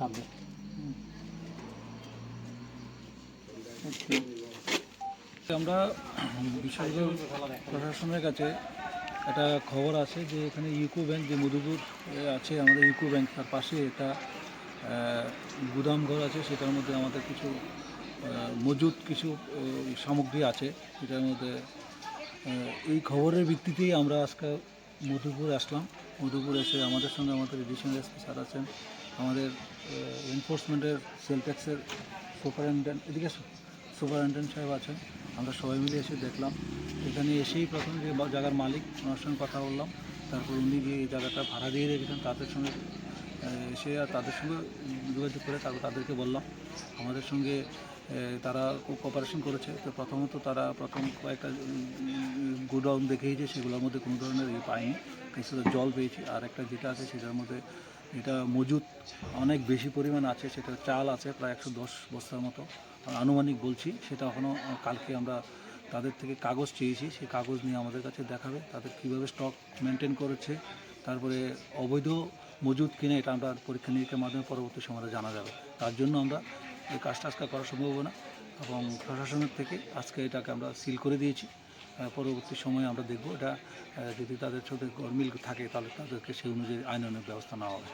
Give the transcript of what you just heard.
সামনে। আমরা বিশেষজ্ঞ প্রশাসনের কাছে একটা খবর আছে যে এখানে ইউকো ব্যাংক, যে মধুপুর আছে আমাদের ইউকো ব্যাংক, তার পাশে একটা গুদাম ঘর আছে, সেটার মধ্যে আমাদের কিছু মজুদ কিছু সামগ্রী আছে সেটার মধ্যে এই খবরের ভিত্তিতেই আমরা আজকে মধুপুর আসলাম। মধুপুর এসে আমাদের সঙ্গে আমাদের এডিশনাল এসপি স্যার আছেন। আমাদের এনফোর্সমেন্টের সেল ট্যাক্সের সুপারিনটেন্ডেন্ট এদিকে সুপারিনটেন্ডেন্ট সাহেব আছেন। আমরা সবাই মিলে এসে দেখলাম। এখানে এসেই প্রথমে যে জায়গার মালিক, ওনার সঙ্গে কথা বললাম। তারপর উনি যে জায়গাটা ভাড়া দিয়ে রেখেছেন, তাদের সঙ্গে এসে আর তাদের সঙ্গে যোগাযোগ করে তারপর তাদেরকে বললাম। আমাদের সঙ্গে তারা খুব কপারেশন করেছে। তো প্রথমত তারা প্রথম কয়েকটা গোডাউন দেখেইছে সেগুলোর মধ্যে কোনো ধরনের ইয়ে পাইনি কিছুটা জল পেয়েছি। আর একটা যেটা আছে, সেটার মধ্যে এটা মজুদ অনেক বেশি পরিমাণ আছে, সেটা চাল আছে, প্রায় একশো দশ বস্তার মতো। আনুমানিক বলছি, সেটা এখনও কালকে আমরা তাদের থেকে কাগজ চেয়েছি। সেই কাগজ নিয়ে আমাদের কাছে দেখাবে, তাদের কীভাবে স্টক মেনটেন করেছে। তারপরে অবৈধ মজুদ কিনে, এটা আমরা পরীক্ষা নিরীক্ষার মাধ্যমে পরবর্তী সময়ে জানা যাবে। তার জন্য আমরা এই কাজটা আজকে করা সম্ভব না। এবং প্রশাসনের থেকে আজকে এটাকে আমরা সিল করে দিয়েছি। পরবর্তী সময়ে আমরা দেখব এটা যদি তাদের সাথে গরমিল থাকে তাহলে তাদেরকে সেই অনুযায়ী আইন ব্যবস্থা নেওয়া হবে।